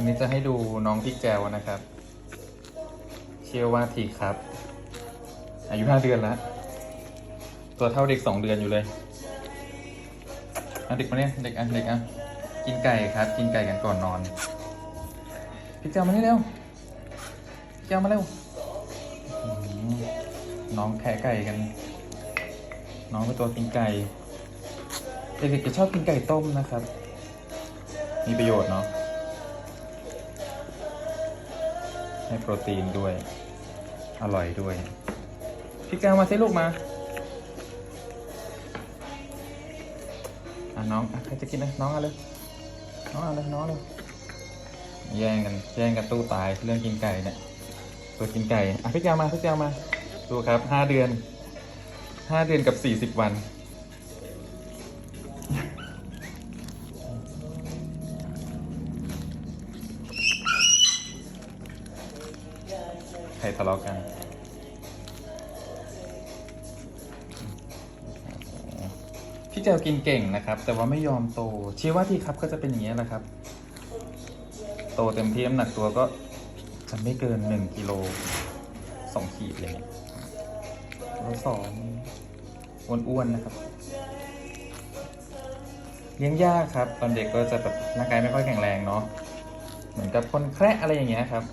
วันนี้จะให้ดูน้องพี่แจวนะครับ เชื่อว่าทีครับ อายุห้าเดือนแล้ว ตัวเท่าเด็กสองเดือนอยู่เลยเด็กมาเนี่ยเด็กอะเด็กอะกินไก่ครับ กินไก่กันก่อนนอน พี่แจวมานี่เร็วแจวมาเร็วน้องแคะไก่กัน น้องเป็นตัวกินไก่เด็กๆจะชอบกินไก่ต้มนะครับ มีประโยชน์เนาะ ให้โปรตีนด้วย อร่อยด้วย พี่แก้วมาสิลูกมาอะน้องอะใครจะกินนะน้องเอาเลยน้องเอาเลยน้องเอาเลยแย่งกันแย่งกันตู้ตายเรื่องกินไก่เนี่ยตัวกินไก่อะพี่แก้วมาพี่แก้วมาดูครับห้าเดือนห้าเดือนกับสี่สิบวัน ใครทะเลาะกันพี่เจลกินเก่งนะครับ แต่ว่าไม่ยอมโตชื่อว่าที่ครับก็จะเป็นอย่างนี้แหละครับ โตเต็มที่น้ำหนักตัวก็จะไม่เกินหนึ่งกิโลสองขีดเลยแล้วสองอ้วนๆนะครับ เลี้ยงยากครับ ตอนเด็กก็จะแบบร่างกายไม่ค่อยแข็งแรงเนาะเหมือนกับคนแคระอะไรอย่างเงี้ยครับ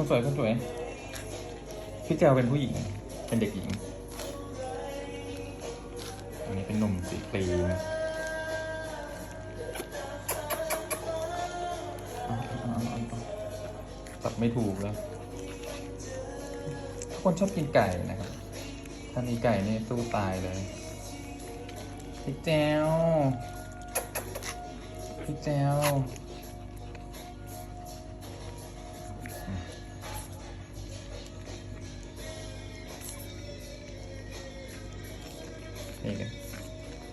คนสวยคนสวยพี่เจลเป็นผู้หญิง เป็นเด็กหญิง อันนี้เป็นหนุ่มสีครีมตัดไม่ถูกเลยทุกคนชอบกินไก่นะครับ ถ้ามีไก่นี่สู้ตายเลย พี่แจวพี่แจว นี่กัน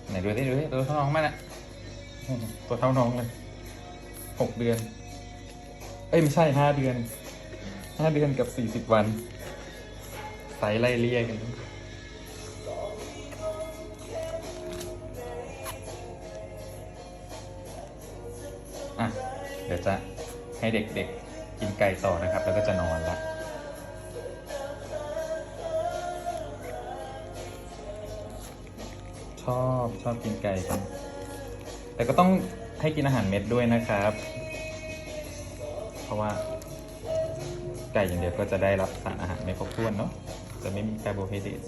ไหนดูดิดูดิตัวเท่าน้องมันอะตัวเท่าน้องเลยหกเดือน เอ้ยไม่ใช่ห้าเดือนห้าเดือนกับสี่สิบวันไซส์ไล่เลี่ยกันอะ เดี๋ยวจะให้เด็กๆกินไก่ต่อนะครับ แล้วก็จะนอนละ ชอบชอบกินไก่กันแต่ก็ต้องให้กินอาหารเม็ดด้วยนะครับ เพราะว่าไก่อย่างเดียวก็จะได้รับสารอาหารไม่ครบถ้วนเนาะจะไม่มีคาร์โบไฮเดรต